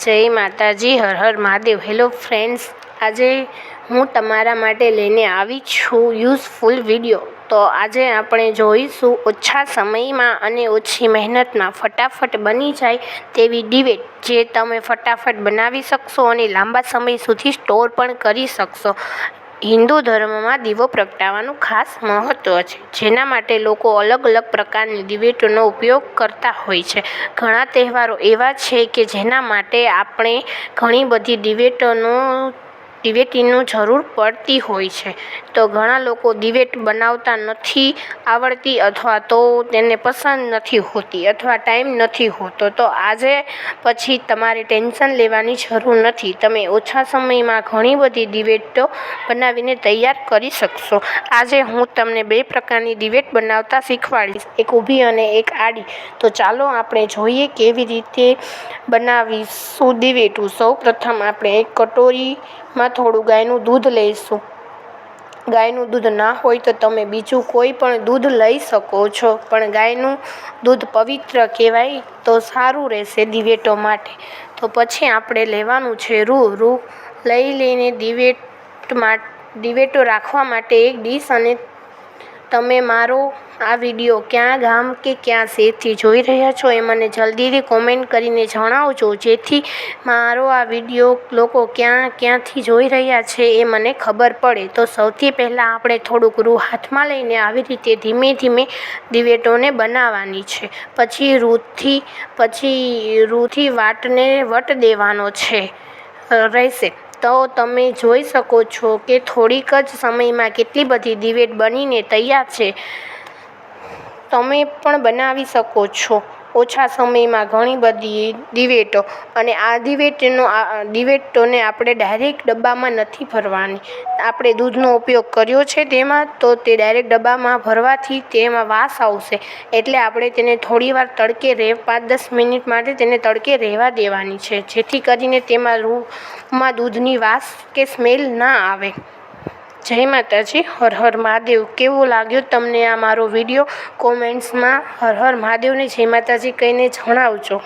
જય માતાજી, હર હર મહાદેવ. હેલો ફ્રેન્ડ્સ આજે હું તમારા માટે લઈને આવી છું યુઝફુલ વીડિયો તો આજે આપણે જોઈશું ઓછા સમયમાં અને ઓછી મહેનતમાં ફટાફટ બની જાય તેવી ડિબેટ જે તમે ફટાફટ બનાવી શકશો અને લાંબા સમય સુધી સ્ટોર પણ કરી શકશો. હિન્દુ ધર્મમાં દીવો પ્રગટાવવાનું ખાસ મહત્ત્વ છે, જેના માટે લોકો અલગ અલગ પ્રકારની દિવેટોનો ઉપયોગ કરતા હોય છે. ઘણા તહેવારો એવા છે કે જેના માટે આપણે ઘણી બધી દિવેટોનો દિવેટીનું જરૂર પડતી હોય છે. તો ઘણા લોકો દિવેટ બનાવતા નથી આવડતી અથવા તો તેને પસંદ નથી હોતી અથવા ટાઈમ નથી હોતો. તો આજે પછી તમારે ટેન્શન લેવાની જરૂર નથી. તમે ઓછા સમયમાં ઘણી બધી દિવેટો બનાવીને તૈયાર કરી શકશો. આજે હું તમને બે પ્રકારની દિવેટ બનાવતા શીખવાડીશ. એક ઊભી અને એક આડી. તો ચાલો આપણે જોઈએ કેવી રીતે બનાવીશું દિવેટું. સૌ પ્રથમ આપણે એક કટોરીમાં થોડું ગાયનું દૂધ લઈશું. ગાયનું દૂધ ના હોય તો તમે બીજું કોઈ પણ દૂધ લઈ શકો છો. પણ ગાયનું દૂધ પવિત્ર કહેવાય તો સારું રહેશે દિવેટો માટે. તો પછી આપણે લેવાનું છે રૂ. રૂ લઈ લઈને દિવેટમાં દિવેટો રાખવા માટે એક ડીશ અને તમે મારો આ વીડિયો ક્યાં ગામ કે ક્યાં શહેરથી જોઈ રહ્યા છો એ મને જલ્દીથી કોમેન્ટ કરીને જણાવજો. જેથી મારો આ વીડિયો લોકો ક્યાં ક્યાંથી જોઈ રહ્યા છે એ મને ખબર પડે. તો સૌથી પહેલાં આપણે થોડુંક રૂ હાથમાં લઈને આવી રીતે ધીમે ધીમે દિવેટોને બનાવવાની છે. પછી રૂથી પછી રૂથી વાટને વટ દેવાનો છે. રહેશે. તો તમે જોઈ શકો છો કે થોડીક જ સમયમાં કેટલી બધી દિવેટ બનીને તૈયાર છે. તમે પણ બનાવી શકો છો. ઓછા સમયમાં ઘણી બધી દિવેટો અને આ દિવેટનો દિવેટોને આપણે ડાયરેક્ટ ડબ્બામાં નથી ભરવાની. આપણે દૂધનો ઉપયોગ કર્યો છે તેમાં, તો તે ડાયરેક્ટ ડબ્બામાં ભરવાથી તેમાં વાસ આવશે. એટલે આપણે તેને થોડીવાર તડકે રહે પાંચ દસ મિનિટ માટે તેને તડકે રહેવા દેવાની છે, જેથી કરીને તેમાં રૂમાં દૂધની વાસ કે સ્મેલ ના આવે. જય માતાજી, હર હર મહાદેવ. કેવો લાગ્યો તમને આ મારો વીડિયો? કોમેન્ટ્સમાં હર હર મહાદેવને જય માતાજી કહીને જણાવજો.